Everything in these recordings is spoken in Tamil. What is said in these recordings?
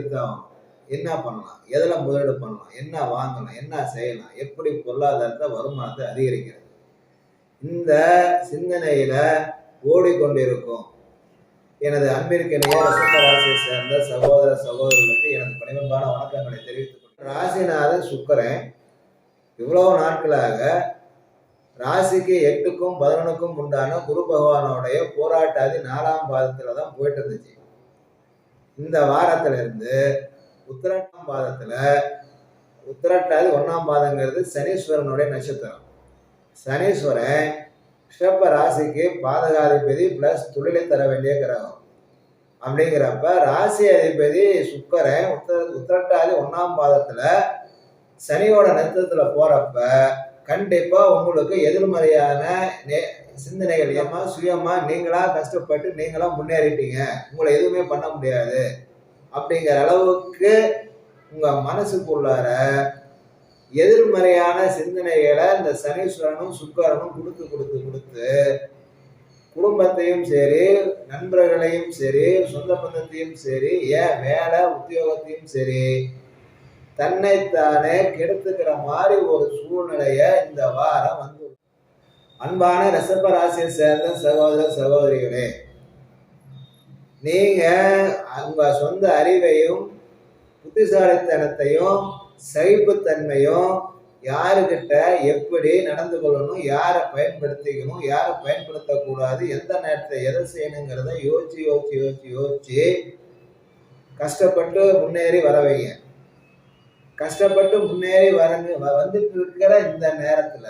எடுத்தாகணும் என்ன பண்ணலாம்? எதில் முதலீடு பண்ணலாம்? என்ன வாங்கலாம்? என்ன செய்யலாம்? எப்படி பொருளாதாரத்தை வருமானத்தை அதிகரிக்கிறது? இந்த சிந்தனையில் ஓடிக்கொண்டிருக்கும் எனது அன்பிற்கு இணைய ரசத்த ராசியை சேர்ந்த சகோதர சகோதரர்களுக்கு எனது பணிவன்பான வணக்கங்களை தெரிவித்துக் கொள்கிறேன். ராசிநாதன் சுக்கரன் இவ்வளவு நாட்களாக ராசிக்கு எட்டுக்கும் பதினொன்றுக்கும் உண்டான குரு பகவானோடைய போராட்டாதி நாலாம் பாதத்தில் தான் போயிட்டு இருந்துச்சு. இந்த வாரத்துல இருந்து உத்திரட்டாம் பாதத்துல உத்திரட்டாதி ஒன்றாம் பாதங்கிறது சனீஸ்வரனுடைய நட்சத்திரம். சனீஸ்வரன் ரிஷப ராசிக்கு பாதகாதிபதி பிளஸ் தொழிலை தர வேண்டிய கிரகம். அப்படிங்கிறப்ப ராசி அதிபதி சுக்கரன் உத்தர உத்திரட்டாதி ஒன்றாம் பாதத்துல சனியோட நட்சத்திரத்தில் போறப்ப கண்டிப்பா உங்களுக்கு எதிர்மறையான நே- சிந்தனைகள் ஏமா சுயமா நீங்களா கஷ்டப்பட்டு நீங்களா முன்னேறிட்டீங்க. உங்களை எதுவுமே பண்ண முடியாது. அப்படிங்கிற அளவுக்கு உங்க மனசுக்குள்ளார எதிர்மறையான சிந்தனைகளை இந்த சனீஸ்வரனும் சுக்கரனும் கொடுத்து கொடுத்து கொடுத்து குடும்பத்தையும் சரி நண்பர்களையும் சரி சொந்த பந்தத்தையும் சரி ஏன் வேலை உத்தியோகத்தையும் சரி தன்னைத்தானே கெடுத்துக்கிற மாதிரி ஒரு சூழ்நிலைய இந்த வாரம் வந்து அன்பான ரிஷப ராசியை சேர்ந்த சகோதர சகோதரிகளே நீங்க உங்க சொந்த அறிவையும் புத்திசாலித்தனத்தையும் சகிப்புத்தன்மையும் யாருக்கிட்ட எப்படி நடந்து கொள்ளணும் யாரை பயன்படுத்திக்கணும் யாரை பயன்படுத்தக்கூடாது எந்த நேரத்தை எதை செய்யணுங்கிறத யோசிச்சு யோசிச்சு யோசிச்சு யோசிச்சு கஷ்டப்பட்டு முன்னேறி வர வைங்க. கஷ்டப்பட்டு முன்னேறி வரங்க வ- வந்துட்டு இருக்கிற இந்த நேரத்துல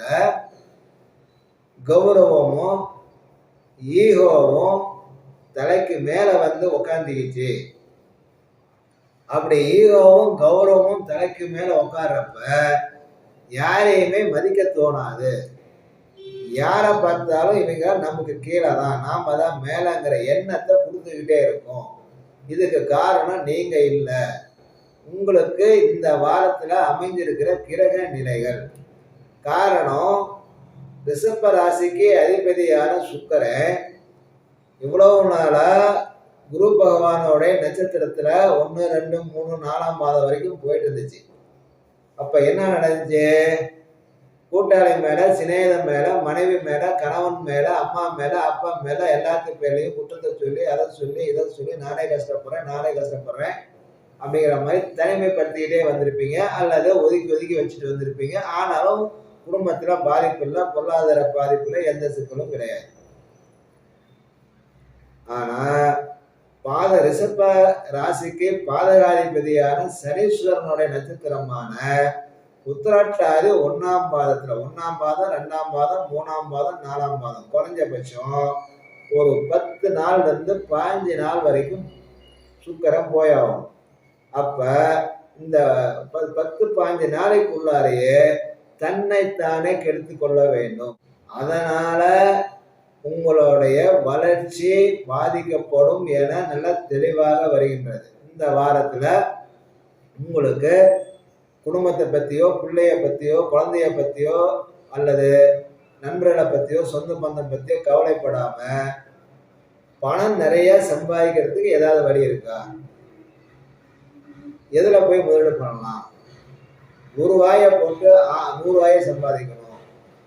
கௌரவமும் ஈகோவும் தலைக்கு மேல வந்து உக்காந்துக்கிச்சு. அப்படி ஈகோவும் கௌரவமும் தலைக்கு மேல உட்கார்றப்ப யாரையுமே மதிக்க தோணாது. யாரை பார்த்தாலும் இவங்க நமக்கு கீழே தான். நாம தான் மேலங்கிற எண்ணத்தை கொடுத்துக்கிட்டே இருக்கும். இதுக்கு காரணம் நீங்க இல்லை. உங்களுக்கு இந்த வாரத்துல அமைஞ்சிருக்கிற கிரக நிலைகள். காரணம் ரிஷப ராசிக்கு அதிபதியான சுக்கரன் இவ்வளவு நாளா குரு பகவானோட நட்சத்திரத்துல ஒன்று ரெண்டு மூணு நாலாம் மாதம் வரைக்கும் போயிட்டு இருந்துச்சு. அப்ப என்ன நடந்துச்சு? கூட்டாளி மேல சிநேகிதம் மேல மனைவி மேல கணவன் மேல அம்மா மேல அப்பா மேல எல்லாத்து பேர்லையும் குற்றத்தை சொல்லி அதை சொல்லி இதை சொல்லி நானே கஷ்டப்படுறேன் நானே கஷ்டப்படுறேன். அப்படிங்கிற மாதிரி தனிமைப்படுத்திக்கிட்டே வந்திருப்பீங்க. அல்லது ஒதுக்கி ஒதுக்கி வச்சுட்டு வந்திருப்பீங்க. ஆனாலும் குடும்பத்துல பாதிப்பு இல்லை பொருளாதார பாதிப்புல எந்த சிக்கலும் கிடையாது. ஆனா பாத ரிஷப ராசிக்கு பாதகாதிபதியான சனீஸ்வரனுடைய நட்சத்திரமான உத்தராட்டாறு ஒன்னாம் பாதத்துல ஒன்னாம் பாதம் ரெண்டாம் பாதம் மூணாம் பாதம் நாலாம் பாதம். குறைஞ்சபட்சம் ஒரு பத்து நாள்ல இருந்து பதினஞ்சு நாள் வரைக்கும் சுக்கரம் போயாகும் அப்ப இந்த பத்து பாஞ்சு நாளைக்குள்ளாரையே தன்னைத்தானே கெடுத்து கொள்ள வேண்டும். அதனால உங்களுடைய வளர்ச்சி பாதிக்கப்படும் என நல்ல தெளிவாக வருகின்றது. இந்த வாரத்துல உங்களுக்கு குடும்பத்தை பத்தியோ பிள்ளைய பத்தியோ குழந்தைய பத்தியோ அல்லது நண்பர்களை பத்தியோ சொந்த பந்தம் பத்தியோ கவலைப்படாம பணம் நிறைய சம்பாதிக்கிறதுக்கு ஏதாவது வழி இருக்கா? எதில் போய் முதலீடு பண்ணலாம்? ஒரு போட்டு ஆ- சம்பாதிக்கணும்.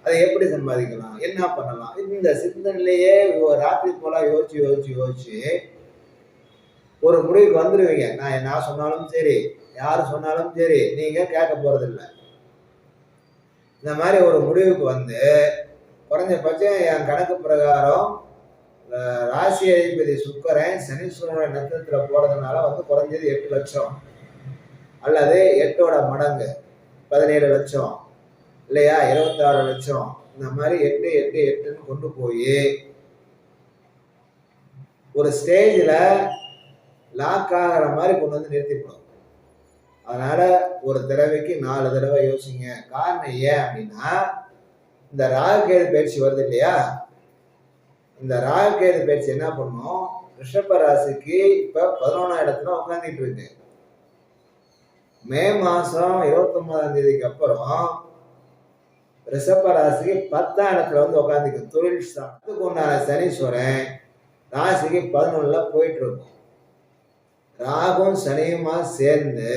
அதை எப்படி சம்பாதிக்கலாம்? என்ன பண்ணலாம்? இந்த சிந்தனையிலேயே ராத்திரி போல யோசிச்சு யோசிச்சு யோசிச்சு ஒரு முடிவுக்கு வந்துடுவீங்க நான் நான் சொன்னாலும் சரி யார் சொன்னாலும் சரி நீங்கள் கேட்க போகிறதில்ல இந்த மாதிரி ஒரு முடிவுக்கு வந்து குறைஞ்சபட்சம் என் கணக்கு பிரகாரம் ராசி அதிபதி சுக்கரன் சனீஸ்வரனோட நட்சத்திரத்தில் போகிறதுனால வந்து குறைஞ்சது எட்டு லட்சம். அல்லது எட்டோட மடங்கு பதினேழு லட்சம் இல்லையா? இருபத்தாறு லட்சம். இந்த மாதிரி எட்டு எட்டு எட்டுன்னு கொண்டு போய் ஒரு ஸ்டேஜில் லாக் ஆகிற மாதிரி கொண்டு வந்து நிறுத்திவிடும் அதனால ஒரு தடவைக்கு நாலு தடவை யோசிங்க. காரணம் ஏன் அப்படின்னா இந்த ராகுகேது பயிற்சி வருது இல்லையா? இந்த ராகுகேது பயிற்சி என்ன பண்ணும்? ரிஷப ராசிக்கு இப்போ பதினொன்றாம் இடத்துல உட்காந்துட்டு இருக்கு. மே மாசம் இருபத்தொன்பதாம் தேதிக்கு அப்புறம் ரிஷப ராசிக்கு பத்தாம் இடத்துல வந்து உட்காந்துக்கு தொழில் ஸ்தானத்துக்கு உண்டான சனீஸ்வரன் ராசிக்கு பதினொன்றுல போயிட்டு இருக்கும் ராகும் சனியுமா சேர்ந்து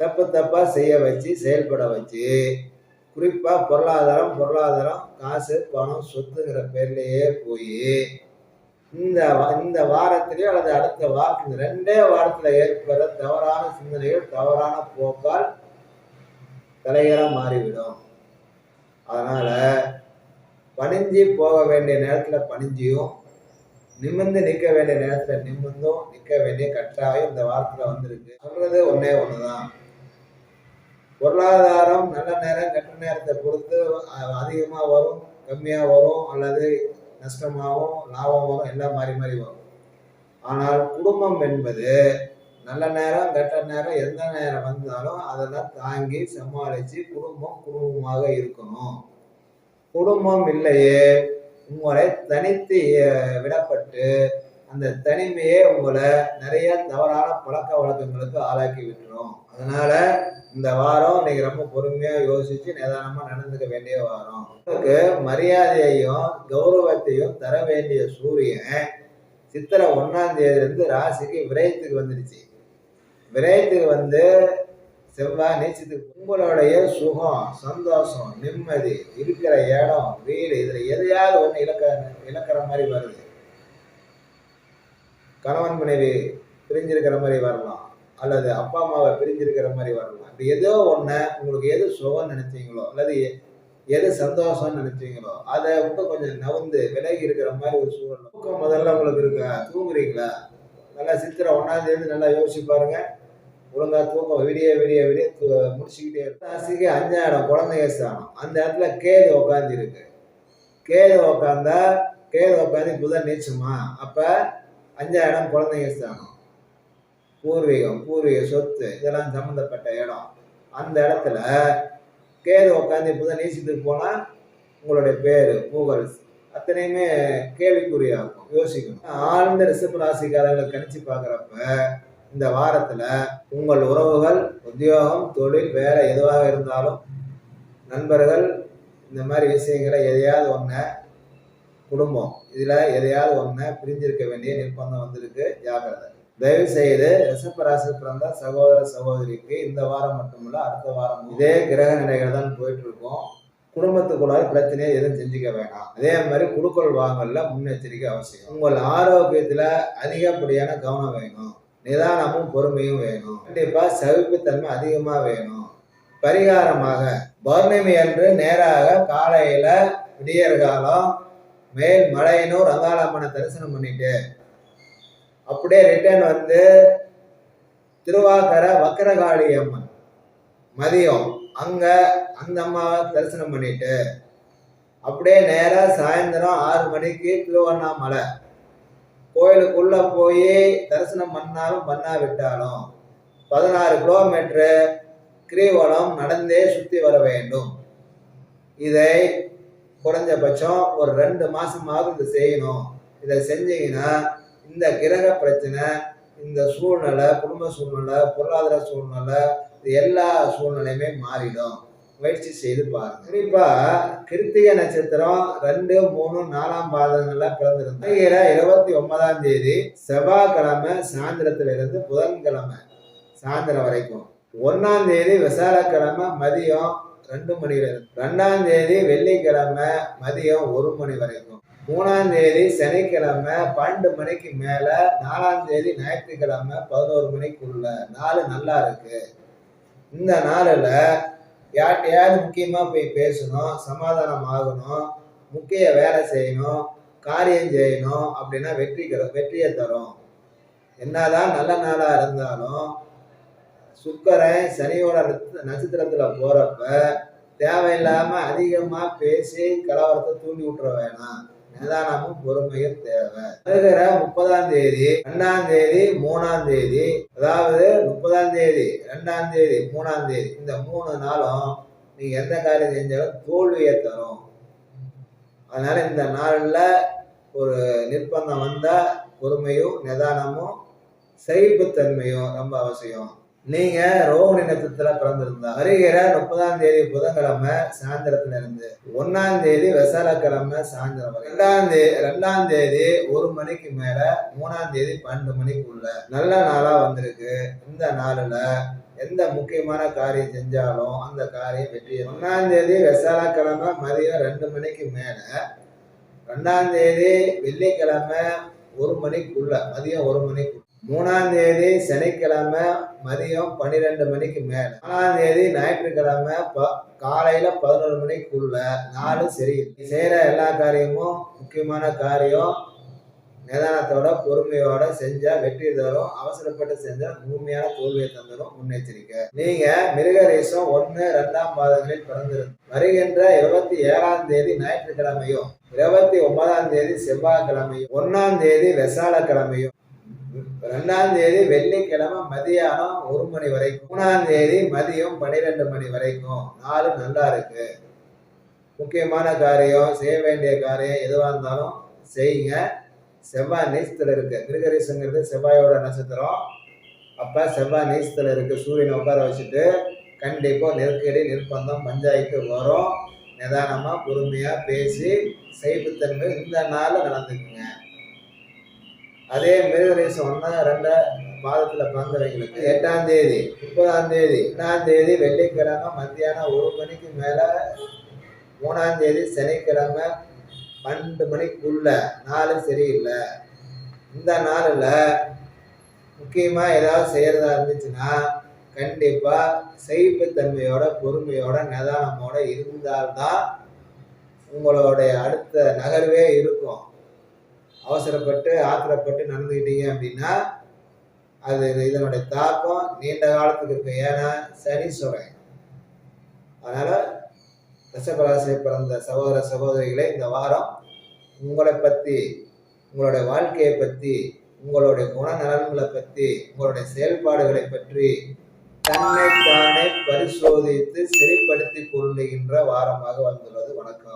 தப்பு தப்பா செய்ய வச்சு செயல்பட வச்சு குறிப்பா பொருளாதாரம் பொருளாதாரம் காசு பணம் சொத்துங்கிற பேர்லயே போய் இந்த இந்த வாரத்திலேயோ அல்லது அடுத்த வாரத்தில் இந்த ரெண்டே வாரத்துல ஏற்படுற தவறான சிந்தனைகள் தவறான போக்கால் தலைகளாக மாறிவிடும். அதனால பணிஞ்சு போக வேண்டிய நேரத்துல பணிஞ்சியும் நிமிர்ந்து நிற்க வேண்டிய நேரத்துல நிமிர்ந்தும் நிற்க வேண்டிய கட்டாயம் இந்த வாரத்துல வந்திருக்கு. சொல்றது ஒன்று ஒண்ணுதான். பொருளாதாரம் நல்ல நேரம் கெட்ட நேரத்தை பொறுத்து அதிகமாக அதிகமா வரும் கம்மியா வரும் அல்லது நஷ்டமாகவும் லாபமாகவும் எல்லாம் மாறி மாறி வரும். ஆனால் குடும்பம் என்பது நல்ல நேரம் கெட்ட நேரம் எந்த நேரம் வந்தாலும் அதெல்லாம் தாங்கி சமாளித்து குடும்பம் குடும்பமாக இருக்கணும். குடும்பம் இல்லையே உங்களை தனித்து விடப்பட்டு அந்த தனிமையே உங்களை நிறைய தவறான பழக்க வழக்கங்களுக்கு ஆளாக்கி விட்டுரும். அதனால இந்த வாரம் இன்னைக்கு ரொம்ப பொறுமையா யோசிச்சு நிதானமா நடந்துக்க வேண்டிய வாரம். உங்களுக்கு மரியாதையையும் கௌரவத்தையும் தர வேண்டிய சூரியன் சித்திரை ஒன்னாம் தேதியில இருந்து ராசிக்கு விரயத்துக்கு வந்துடுச்சு. விரயத்துக்கு வந்து செவ்வாய் நீச்சத்துக்கு உங்களுடைய சுகம் சந்தோஷம் நிம்மதி இருக்கிற இடம் வீடு இதுல எதையாவது ஒண்ணு இழக்க இழக்கிற மாதிரி வருது. கணவன் மனைவி பிரிஞ்சிருக்கிற மாதிரி வரலாம். அல்லது அப்பா அம்மாவை பிரிஞ்சிருக்கிற மாதிரி வரலாம். அப்படி ஏதோ ஒன்று உங்களுக்கு எது சுகம் நினைச்சீங்களோ அல்லது எது சந்தோஷம்னு நினைச்சீங்களோ அதை விட்டு கொஞ்சம் நவுந்து விலகி இருக்கிற மாதிரி ஒரு சூழல். தூக்கம் முதல்ல உங்களுக்கு இருக்கா. தூங்குறீங்களா? நல்லா சித்திரை ஒன்னாம் நல்லா யோசிச்சு பாருங்க. ஒழுங்காக தூக்கம் விடிய விடிய விடிய தூ- முடிச்சுக்கிட்டே இருக்கு. ராசிக்கு அஞ்சாயிரம் குழந்தைங்க ஸ்தானம் அந்த இடத்துல கேது உட்காந்து இருக்கு. கேது உட்காந்தா கேது உட்காந்து புதன் நீச்சுமா? அப்ப அஞ்சாயிரம் குழந்தைங்க ஸ்தானம் பூர்வீகம் பூர்வீக சொத்து இதெல்லாம் சம்மந்தப்பட்ட இடம். அந்த இடத்துல கேது உட்காந்து இப்போதான் நீசிட்டு போனால் உங்களுடைய பேர் புகழ் அத்தனையுமே கேள்விக்குறியாகும் யோசிக்கணும். ஆழ்ந்த ரிஷப ராசிக்காரங்களை கணிச்சு பார்க்குறப்ப இந்த வாரத்தில் உங்கள் உறவுகள் உத்தியோகம் தொழில் வேலை எதுவாக இருந்தாலும் நண்பர்கள் இந்த மாதிரி விஷயங்களை எதையாவது ஒன்றை குடும்பம் இதில் எதையாவது ஒன்று பிரிஞ்சிருக்க வேண்டிய நிர்பந்தம் வந்திருக்கு. ஜாகிரதை தயவு செய்து ரிஷபராசி பிறந்த சகோதர சகோதரிக்கு இந்த வாரம் மட்டுமல்ல அடுத்த வாரம் இதே கிரக நிலைகள் தான் போயிட்டு இருக்கோம் குடும்பத்துக்குள்ள பிரச்சனையை எதுவும் செஞ்சுக்க வேணாம். அதே மாதிரி குடுக்கல் வாங்கல முன்னெச்சரிக்கை அவசியம். உங்கள் ஆரோக்கியத்துல அதிகப்படியான கவனம் வேணும். நிதானமும் பொறுமையும் வேணும். கண்டிப்பா சகிப்புத்தன்மை அதிகமா வேணும். பரிகாரமாக பௌர்ணமி அன்று நேராக காலையில விடியற்காலம் மேல் மலையனூர் அங்காளம்மனை தரிசனம் பண்ணிட்டு அப்படியே ரிட்டர்ன் வந்து திருவாக்கரை வக்கரகாளி அம்மன் மதியம். அங்க அந்த அம்மாவை தரிசனம் பண்ணிட்டு அப்படியே நேராக சாயந்தரம் ஆறு மணிக்கு திருவண்ணாமலை. கோயிலுக்குள்ள போய் தரிசனம் பண்ணாலும் பண்ணாவிட்டாலும் பதினாறு கிலோமீட்டரு கிரிவலம் நடந்தே சுற்றி வர வேண்டும். இதை குறைஞ்சபட்சம் ஒரு ரெண்டு மாசமாவது இது செய்யணும். இதை செஞ்சீங்கன்னா இந்த கிரக பிரச்சனை இந்த சூழ்நிலை குடும்ப சூழ்நிலை பொருளாதார சூழ்நிலை இது எல்லா சூழ்நிலையுமே மாறிடும். முயற்சி செய்து பாருங்க. குறிப்பா கிருத்திகை நட்சத்திரம் ரெண்டு மூணு நாலாம் பாதங்கள்ல பிறந்திருந்தோம் இருபத்தி ஒன்பதாம் தேதி செவ்வாய்க்கிழமை சாயந்தரத்துல இருந்து புதன்கிழமை சாயந்தரம் வரைக்கும். ஒன்னாம் தேதி விசாலக்கிழமை மதியம் ரெண்டு மணி இருந்து ரெண்டாம் தேதி வெள்ளிக்கிழமை மதியம் ஒரு மணி வரைக்கும். மூணாம் தேதி சனிக்கிழமை பன்னெண்டு மணிக்கு மேல நாலாம் தேதி ஞாயிற்றுக்கிழமை பதினோரு மணிக்குள்ள. நாலு நல்லா இருக்கு. இந்த நாளில் யார்கிட்டையாவது முக்கியமாக போய் பேசணும் சமாதானம் ஆகணும் முக்கிய வேலை செய்யணும் காரியம் செய்யணும் அப்படின்னா வெற்றி வெற்றியை தரும். என்னதான் நல்ல நாளாக இருந்தாலும் சுக்கரன் சனியோட நட்சத்திரத்தில் போகிறப்ப தேவையில்லாமல் அதிகமாக பேசி கலவரத்தை தூண்டி விட்டுற வேணாம். நிதானமும் பொறுமையும் தேவை. வருகிற முப்பதாம் தேதி ரெண்டாம் தேதி மூணாம் தேதி அதாவது முப்பதாம் தேதி ரெண்டாம் தேதி மூணாம் தேதி இந்த மூணு நாளும் நீங்க எந்த காரியம் செஞ்சாலும் தோல்வியை தரும். அதனால இந்த நாளில் ஒரு நிர்பந்தம் வந்தா பொறுமையும் நிதானமும் சகிப்புத்தன்மையும் ரொம்ப அவசியம். நீங்க ரோகிணி நட்சத்திரத்துல பிறந்திருந்தா வருகிற முப்பதாம் தேதி புதன்கிழமை சாயந்தரத்துல இருந்து ஒன்னாம் தேதி விசாலக்கிழமை சாயந்தரம் வரை. ரெண்டாம் தேதி ரெண்டாம் தேதி ஒரு மணிக்கு மேல மூணாம் தேதி பன்னெண்டு மணிக்குள்ள நல்ல நாளா வந்திருக்கு. இந்த நாளில் எந்த முக்கியமான காரியம் செஞ்சாலும் அந்த காரியம் வெற்றி ஒன்னாம் தேதி விசாலக்கிழமை மதியம் ரெண்டு மணிக்கு மேல ரெண்டாம் தேதி வெள்ளிக்கிழமை ஒரு மணிக்குள்ள மதியம் ஒரு மணிக்குள்ள. மூணாம் தேதி சனிக்கிழமை மதியம் பன்னிரெண்டு மணிக்கு மேல. நாலாம் தேதி ஞாயிற்றுக்கிழமை ப காலையில பதினொரு மணிக்குள்ள நாலு சரி செய்யற எல்லா காரியமும் முக்கியமான காரியம் நிதானத்தோட பொறுமையோட செஞ்சா வெற்றி தரும். அவசரப்பட்டு செஞ்சா முழுமையான தோல்வியை தந்துடும் முன்னெச்சரிக்கை. நீங்க மிருகரேசம் ஒன்னு ரெண்டாம் பாதங்களில் பிறந்திருக்கு வருகின்ற இருபத்தி ஏழாம் தேதி ஞாயிற்றுக்கிழமையும் இருபத்தி ஒன்பதாம் தேதி செவ்வாய்க்கிழமையும் ஒன்னாம் தேதி வெசாலக்கிழமையும் ரெண்டாம் தேதி வெள்ளிக்கிழமை மதியானம் ஒரு மணி வரைக்கும். மூணாம் தேதி மதியம் பன்னிரெண்டு மணி வரைக்கும். நாலு நல்லா இருக்கு. முக்கியமான காரியம் செய்ய வேண்டிய காரியம் எதுவாக இருந்தாலும் செய்யுங்க. செவ்வாய் நீசத்தில் இருக்கு. மிருகரீசங்கிறது செவ்வாயோட நட்சத்திரம். அப்போ செவ்வாய் நீசத்தில் இருக்கு. சூரியனை உட்கார வச்சுட்டு கண்டிப்பாக நெருக்கடி நிர்பந்தம் பஞ்சாயத்து வரும். நிதானமாக பொறுமையாக பேசி சைப்புத்தன்மை இந்த நாளில் நடந்துக்குங்க. அதே மிருகரீசம் ஒன்றா ரெண்டா மாதத்தில் பிறந்தவங்களுக்கு எட்டாம் தேதி. முப்பதாம் தேதி. எட்டாம் தேதி வெள்ளிக்கிழமை மத்தியானம் ஒரு மணிக்கு மேலே மூணாம் தேதி சனிக்கிழமை பன்னெண்டு மணிக்குள்ள நாள் சரியில்லை. இந்த நாளில் முக்கியமாக ஏதாவது செய்கிறதா இருந்துச்சுன்னா கண்டிப்பாக சகிப்புத்தன்மையோட பொறுமையோட நிதானமோட இருந்தால்தான் உங்களுடைய அடுத்த நகர்வே இருக்கும். அவசரப்பட்டு ஆத்திரப்பட்டு நடந்துக்கிட்டீங்க அப்படின்னா அது இதனுடைய தாக்கம் நீண்ட காலத்துக்கு இருக்கும். ஏன்னா சனி சொல்கிறேன் அதனால் ரிஷபராசியை பிறந்த சகோதர சகோதரிகளை இந்த வாரம் உங்களை பற்றி உங்களுடைய வாழ்க்கையை பற்றி உங்களுடைய குணநலன்களை பற்றி உங்களுடைய செயல்பாடுகளை பற்றி தன்னை தானே பரிசோதித்து சரிப்படுத்தி கொள்ளுகின்ற வாரமாக வந்துள்ளது. வணக்கம்.